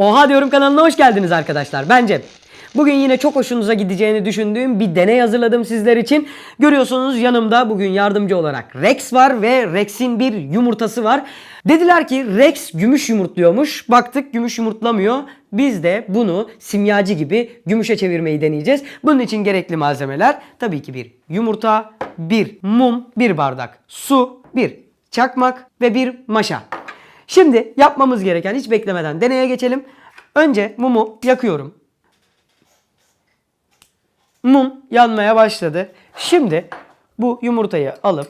Oha diyorum kanalına hoş geldiniz arkadaşlar. Bence bugün yine çok hoşunuza gideceğini düşündüğüm bir deney hazırladım sizler için. Görüyorsunuz yanımda bugün yardımcı olarak Rex var ve Rex'in bir yumurtası var. Dediler ki Rex gümüş yumurtluyormuş. Baktık gümüş yumurtlamıyor. Biz de bunu simyacı gibi gümüşe çevirmeyi deneyeceğiz. Bunun için gerekli malzemeler tabii ki bir yumurta, bir mum, bir bardak su, bir çakmak ve bir maşa. Şimdi yapmamız gereken hiç beklemeden deneye geçelim. Önce mumu yakıyorum. Mum yanmaya başladı. Şimdi bu yumurtayı alıp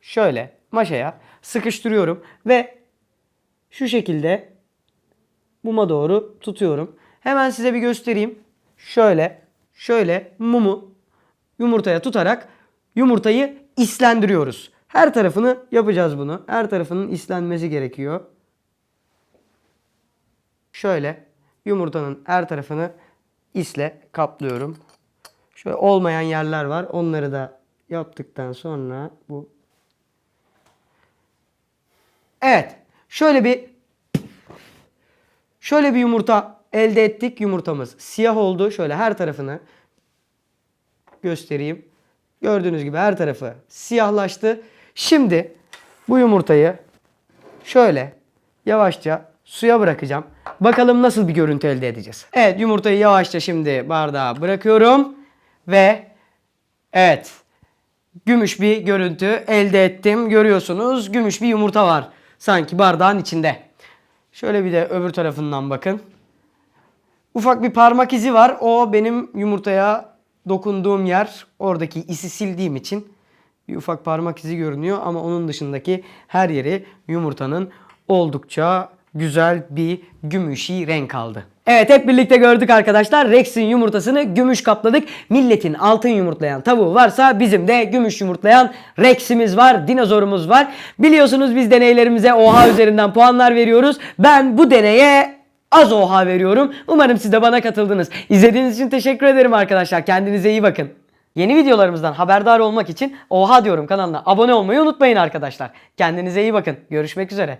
şöyle maşaya sıkıştırıyorum ve şu şekilde muma doğru tutuyorum. Hemen size bir göstereyim. Şöyle şöyle mumu yumurtaya tutarak yumurtayı islendiriyoruz. Her tarafını yapacağız bunu. Her tarafının islenmesi gerekiyor. Şöyle yumurtanın her tarafını isle kaplıyorum. Şöyle olmayan yerler var. Onları da yaptıktan sonra bu Evet. Şöyle bir şöyle bir yumurta elde ettik. Yumurtamız siyah oldu. Şöyle her tarafını göstereyim. Gördüğünüz gibi her tarafı siyahlaştı. Şimdi bu yumurtayı şöyle yavaşça suya bırakacağım. Bakalım nasıl bir görüntü elde edeceğiz. Evet yumurtayı yavaşça şimdi bardağa bırakıyorum. Ve evet gümüş bir görüntü elde ettim. Görüyorsunuz gümüş bir yumurta var. Sanki bardağın içinde. Şöyle bir de öbür tarafından bakın. Ufak bir parmak izi var. O benim yumurtaya dokunduğum yer. Oradaki isi sildiğim için bir ufak parmak izi görünüyor ama onun dışındaki her yeri yumurtanın oldukça güzel bir gümüşi renk aldı. Evet hep birlikte gördük arkadaşlar. Rex'in yumurtasını gümüş kapladık. Milletin altın yumurtlayan tavuğu varsa bizim de gümüş yumurtlayan Rex'imiz var, dinozorumuz var. Biliyorsunuz biz deneylerimize oha üzerinden puanlar veriyoruz. Ben bu deneye az oha veriyorum. Umarım siz de bana katıldınız. İzlediğiniz için teşekkür ederim arkadaşlar. Kendinize iyi bakın. Yeni videolarımızdan haberdar olmak için Oha diyorum kanalına abone olmayı unutmayın arkadaşlar. Kendinize iyi bakın. Görüşmek üzere.